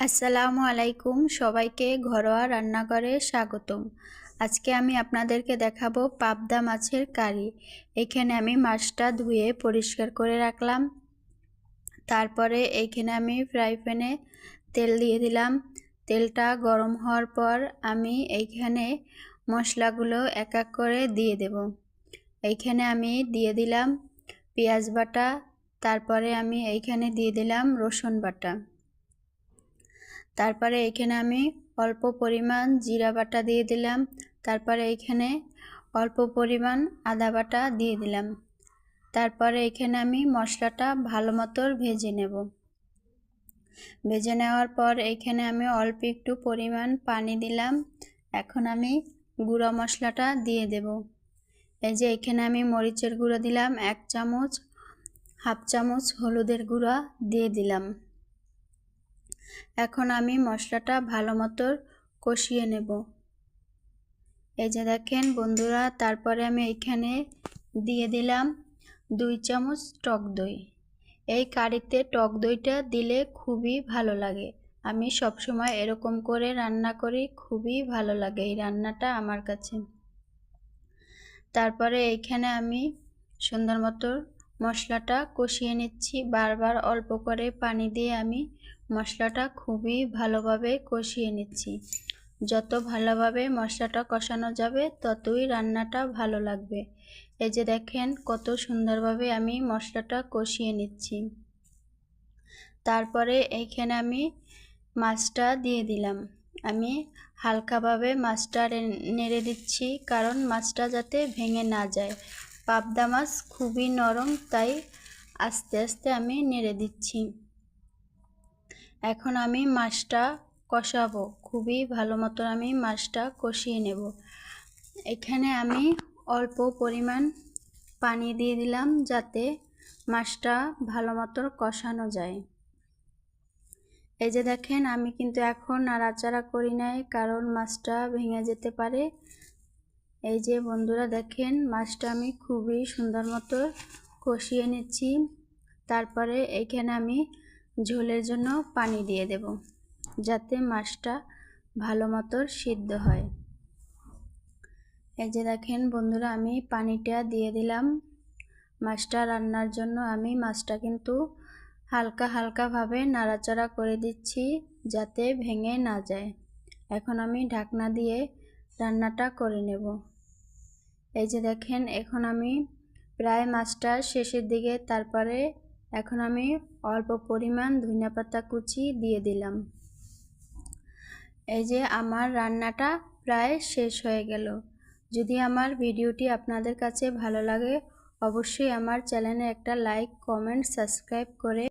আসসালামু আলাইকুম। সবাইকে ঘরোয়া রান্নাঘরে স্বাগতম। আজকে আমি আপনাদেরকে দেখাবো পাবদা মাছের কারি। এখানে আমি মাছটা ধুয়ে পরিষ্কার করে রাখলাম। তারপরে এইখানে আমি ফ্রাই প্যানে তেল দিয়ে দিলাম। তেলটা গরম হওয়ার পর আমি এইখানে মশলাগুলো এক এক করে দিয়ে দেব। এইখানে আমি দিয়ে দিলাম পেঁয়াজ বাটা। তারপরে আমি এইখানে দিয়ে দিলাম রসুন বাটা। তারপরে এখানে আমি অল্প পরিমাণ জিরা বাটা দিয়ে দিলাম। তারপরে এখানে অল্প পরিমাণ আদা বাটা দিয়ে দিলাম। তারপরে এখানে আমি মশলাটা ভালো মতো ভেজে নেব। ভেজে নেওয়ার পর এখানে আমি অল্প একটু পরিমাণ পানি দিলাম। এখন আমি গুঁড়ো মশলাটা দিয়ে দেব। এই যে এখানে আমি মরিচের গুঁড়ো দিলাম, এক চামচ, হাফ চামচ হলুদের গুঁড়া দিয়ে দিলাম। এখন আমি মশলাটা ভালো মতো কষিয়ে নেব। এই যে দেখেন বন্ধুরা, তারপরে আমি এখানে দিয়ে দিলাম দুই চামচ টক দই। এই কারিতে টক দইটা দিলে খুবই ভালো লাগে। আমি সবসময় এরকম করে রান্না করি, খুবই ভালো লাগে এই রান্নাটা আমার কাছে। তারপরে এইখানে আমি সুন্দর মতো মশলাটা কষিয়ে নিচ্ছি। বারবার অল্প করে পানি দিয়ে আমি মশলাটা খুবই ভালোভাবে কষিয়ে নিচ্ছি। যত ভালোভাবে মশলাটা কষানো যাবে, ততই রান্নাটা ভালো লাগবে। এই যে দেখেন কত সুন্দরভাবে আমি মশলাটা কষিয়ে নিচ্ছি। তারপরে এইখানে আমি মাছটা দিয়ে দিলাম। আমি হালকাভাবে মাছটা নেড়ে দিচ্ছি, কারণ মাছটা যাতে ভেঙে না যায়। পাবদা মাছ খুবই নরম, তাই আস্তে আস্তে আমি নেড়ে দিচ্ছি। এখন আমি মাছটা কষাবো, খুবই ভালো মতো আমি মাছটা কষিয়ে নেব। এখানে আমি অল্প পরিমাণ পানি দিয়ে দিলাম যাতে মাছটা ভালো মতো কষানো যায়। এই যে দেখেন, আমি কিন্তু এখন নাড়াচাড়া করি নাই, কারণ মাছটা ভেঙে যেতে পারে। এই যে বন্ধুরা দেখেন, মাছটা আমি খুবই সুন্দর মতো কষিয়ে নিচ্ছি। তারপরে এইখানে আমি ঝোলের জন্য পানি দিয়ে দেব, যাতে মাছটা ভালো মতো সিদ্ধ হয়। এই যে দেখেন বন্ধুরা, আমি পানিটা দিয়ে দিলাম। মাছটা রান্নার জন্য আমি মাছটা কিন্তু হালকা হালকাভাবে নাড়াচাড়া করে দিচ্ছি, যাতে ভেঙে না যায়। এখন আমি ঢাকনা দিয়ে রান্নাটা করে নেব। এই যে দেখেন, এখন আমি প্রায় মাছটা শেষের দিকে, তারপরে এখন আমি অল্প পরিমাণ ধনিয়া পাতা কুচি দিয়ে দিলাম। এই যে আমার রান্নাটা প্রায় শেষ হয়ে গেল। যদি আমার ভিডিওটি আপনাদের কাছে ভালো লাগে, অবশ্যই আমার চ্যানেলে একটা লাইক, কমেন্ট, সাবস্ক্রাইব করে